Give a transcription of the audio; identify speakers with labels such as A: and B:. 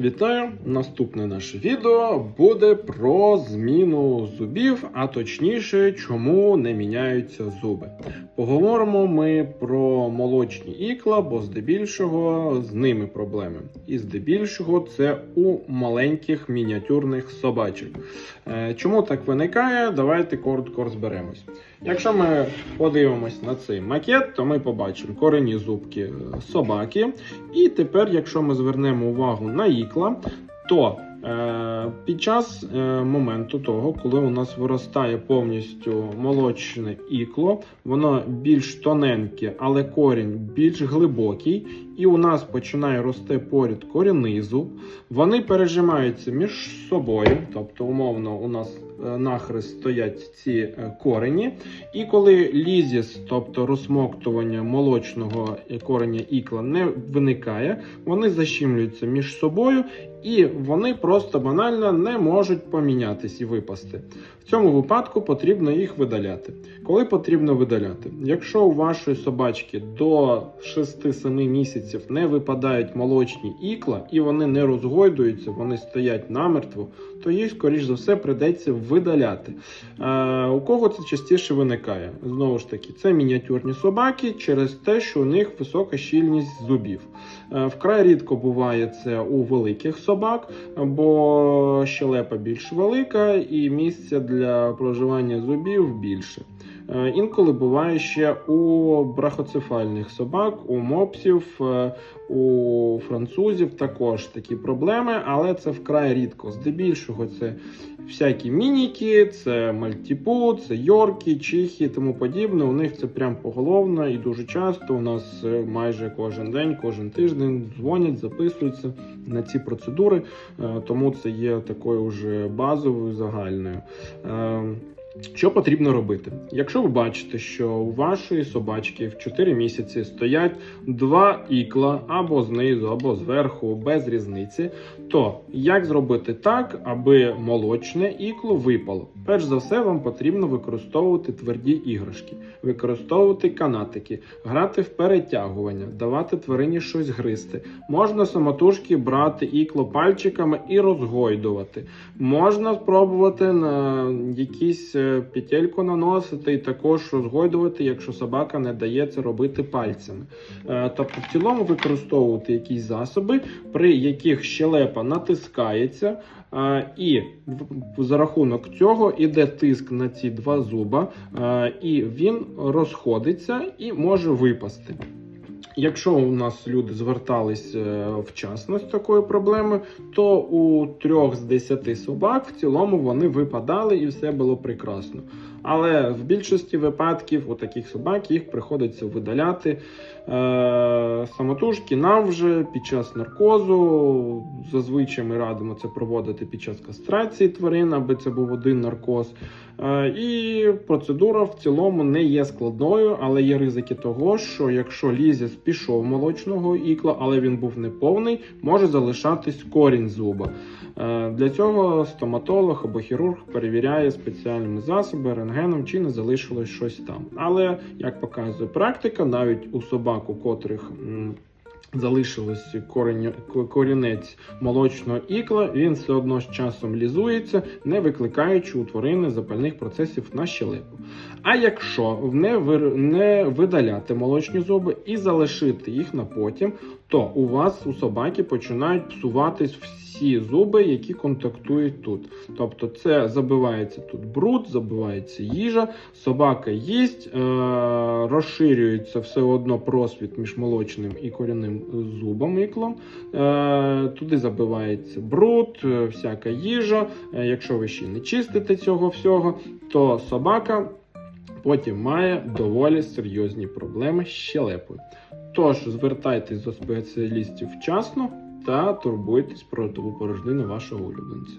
A: Вітаю! Наступне наше відео буде про зміну зубів, а точніше, чому не міняються зуби. Поговоримо ми про молочні ікла, бо здебільшого з ними проблеми. І здебільшого це у маленьких мініатюрних собачок. Е, Чому так виникає? Давайте коротко розберемось. Якщо ми подивимось на цей макет, то ми побачимо корені зубки собаки. І тепер, якщо ми звернемо увагу на ікла, то е, під час е, моменту того, коли у нас виростає повністю молочне ікло, воно більш тоненьке, але корінь більш глибокий, і у нас починає рости поряд корінний зуб, вони пережимаються між собою, тобто, умовно, у нас е, нахрест стоять ці е, корені. І коли лізіс, тобто розсмоктування молочного кореня ікла, не виникає, вони защімлюються між собою і вони просто банально не можуть помінятись і випасти. В цьому випадку потрібно їх видаляти. Коли потрібно видаляти? Якщо у вашої собачки до 6-7 місяців не випадають молочні ікла і вони не розгойдуються, вони стоять намертво, то їх, скоріш за все, придеться видаляти. Е, у кого це частіше виникає? Знову ж таки, це мініатюрні собаки через те, що у них висока щільність зубів. Е, вкрай рідко буває це у великих собак, бо щелепа більш велика і місця для проживання зубів більше. Е, Інколи буває ще у брахоцефальних собак, у мопсів, е, у французів також такі проблеми, але це вкрай рідко. Здебільшого це всякі мініки, це мальтіпу, це йорки, чихи і тому подібне. У них це прям поголовно і дуже часто. У нас е, майже кожен день, кожен тиждень дзвонять, записуються на ці процедури, е, тому це є такою вже базовою загальною. Що потрібно робити? Якщо ви бачите, що у вашої собачки в 4 місяці стоять два ікла або знизу, або зверху, без різниці, то як зробити так, аби молочне ікло випало? Перш за все, вам потрібно використовувати тверді іграшки, використовувати канатики, грати в перетягування, давати тварині щось гризти. Можна самотужки брати ікло пальчиками і розгойдувати. Можна спробувати на якісь петельку наносити і також розгойдувати, якщо собака не дає це робити пальцями. Е, Тобто, в цілому використовувати якісь засоби, при яких щелепа натискається, е, і за рахунок цього іде тиск на ці два зуба, е, і він розходиться і може випасти. Якщо у нас люди звертались е, вчасно з такою проблемою, то у трьох з десяти собак в цілому вони випадали і все було прекрасно. Але в більшості випадків у таких собак їх приходиться видаляти е, самотужки нам під час наркозу. Зазвичай ми радимо це проводити під час кастрації тварин, аби це був один наркоз. Е, і процедура в цілому не є складною, але є ризики того, що якщо лізіс пішов молочного ікла, але він був неповний, може залишатись корінь зуба. Е, Для цього стоматолог або хірург перевіряє спеціальними засобами, рентгеном, чи не залишилось щось там. Але як показує практика, навіть у собак, у котрих залишилось корінь, корінець молочного ікла, він все одно з часом лізується, не викликаючи у тварини запальних процесів на щелепу. А якщо не, вир... не видаляти молочні зуби і залишити їх на потім, то у вас у собаки починають псуватись всі зуби, які контактують тут. Тобто це забивається тут бруд, забивається їжа, собака їсть, е- розширюється все одно просвіт між молочним і корінним зубом іклом. Е- туди забивається бруд, е, всяка їжа. Е, якщо ви ще не чистите цього всього, то собака потім має доволі серйозні проблеми з щелепою. Тож звертайтесь до спеціалістів вчасно та турбуйтесь про порожнину вашого улюбленця.